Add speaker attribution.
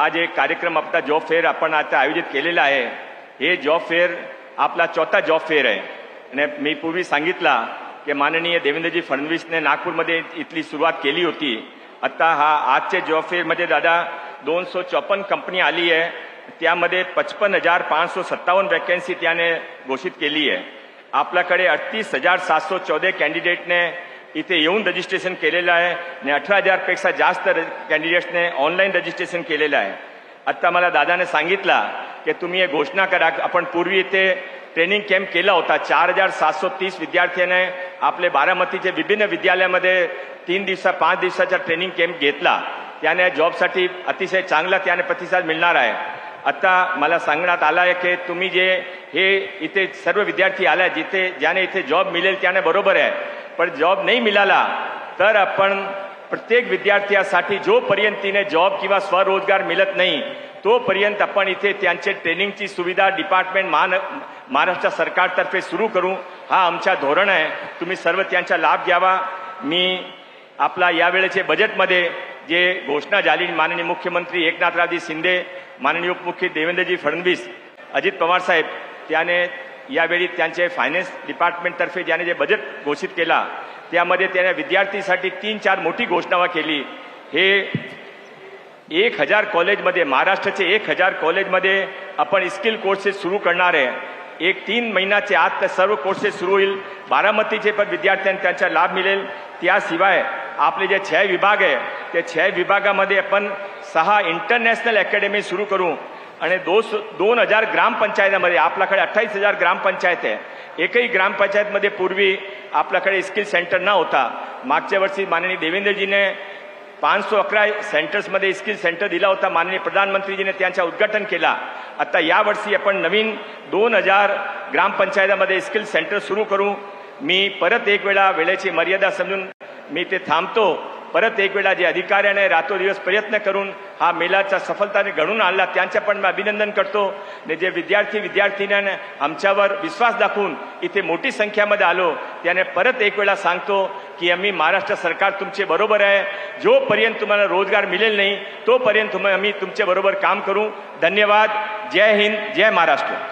Speaker 1: हा जे कार्यक्रम आपला जॉब फेअर आपण आता आयोजित केलेला आहे हे जॉब फेअर आपला चौथा जॉब फेअर आहे. आणि मी पूर्वी सांगितला की माननीय देवेंद्रजी फडणवीसने नागपूरमध्ये इथली सुरुवात केली होती. आता हा आजचे जॉब फेअरमध्ये दादा दोन सौ चौपन्न कंपनी आली आहे. त्यामध्ये पचपन हजार पाचशे सत्तावन्न वॅकन्सी त्याने घोषित केली आहे. आपल्याकडे अडतीस हजार सातशे चौदा कॅन्डिडेटने इथे येऊन रजिस्ट्रेशन केलेलं आहे. आणि अठरा हजारपेक्षा जास्त कॅन्डिडेट्सने ऑनलाईन रजिस्ट्रेशन केलेलं आहे. आत्ता मला दादाने सांगितला की तुम्ही हे घोषणा करा. आपण पूर्वी इथे ट्रेनिंग कॅम्प केला होता. चार हजार सातशे तीस विद्यार्थ्याने आपले बारामतीचे विभिन्न विद्यालयामध्ये तीन दिवसा पाच दिवसाचा ट्रेनिंग कॅम्प घेतला. त्याने जॉबसाठी अतिशय चांगला त्याने प्रतिसाद मिळणार आहे. आत्ता मला सांगण्यात आलं आहे की तुम्ही जे हे इथे सर्व विद्यार्थी आला जिथे ज्याने इथे जॉब मिळेल त्याने बरोबर आहे. पण जॉब नाही मिळाला तर आपण प्रत्येक विद्यार्थ्यासाठी जोपर्यंत तिने जॉब किंवा स्वरोजगार मिळत नाही तोपर्यंत आपण इथे त्यांचे ट्रेनिंगची सुविधा डिपार्टमेंट मान महाराष्ट्र सरकारतर्फे सुरू करू. हा आमचा धोरण आहे. तुम्ही सर्व त्यांचा लाभ घ्यावा. मी आपला यावेळेचे बजेटमध्ये जे घोषणा झाली माननीय मुख्यमंत्री एकनाथरावजी शिंदे माननीय उपमुख्य देवेंद्रजी फडणवीस अजित पवार साहेब त्याने यावेळी त्यांचे फायनान्स डिपार्टमेंटतर्फे ज्याने जे बजेट घोषित केला त्यामध्ये त्याने विद्यार्थीसाठी तीन चार मोठी घोषणा केली. हे एक हजार कॉलेजमध्ये महाराष्ट्राचे एक हजार कॉलेजमध्ये आपण स्किल कोर्सेस सुरू करणार आहे. एक तीन महिन्याचे आत तर सर्व कोर्सेस सुरू होईल. बारामतीचे पण विद्यार्थ्यांना त्यांचा लाभ मिळेल. त्याशिवाय आपले जे छह विभाग आहे त्या छह विभागामध्ये आपण सहा इंटरनॅशनल अकॅडमी सुरू करू. आणि दो दोन हजार ग्रामपंचायतीमध्ये आपल्याकडे अठ्ठावीस हजार ग्रामपंचायत आहे. एकही ग्रामपंचायतमध्ये पूर्वी आपल्याकडे स्किल सेंटर न होता मागच्या वर्षी माननीय देवेंद्रजीने पाच सौ अकरा सेंटर्समध्ये स्किल सेंटर दिला होता माननीय प्रधानमंत्रीजीने त्यांचा उद्घाटन केला. आता यावर्षी आपण नवीन दोन हजार ग्रामपंचायतीमध्ये स्किल सेंटर सुरू करू. मी परत एक वेळा वेळेची मर्यादा समजून मी ते थांबतो. परत एक वेळा जे अधिकाऱ्याने रातोदिवस प्रयत्न करून हा मेलाचा सफलताने घडून आणला त्यांचं पण मी अभिनंदन करतो. आणि जे विद्यार्थी विद्यार्थिन्याने आमच्यावर विश्वास दाखवून इथे मोठी संख्यामध्ये आलो त्याने परत एक वेळा सांगतो की आम्ही महाराष्ट्र सरकार तुमचे बरोबर आहे. जोपर्यंत तुम्हाला रोजगार मिळेल नाही तोपर्यंत आम्ही तुमच्या बरोबर काम करू. धन्यवाद. जय हिंद. जय महाराष्ट्र.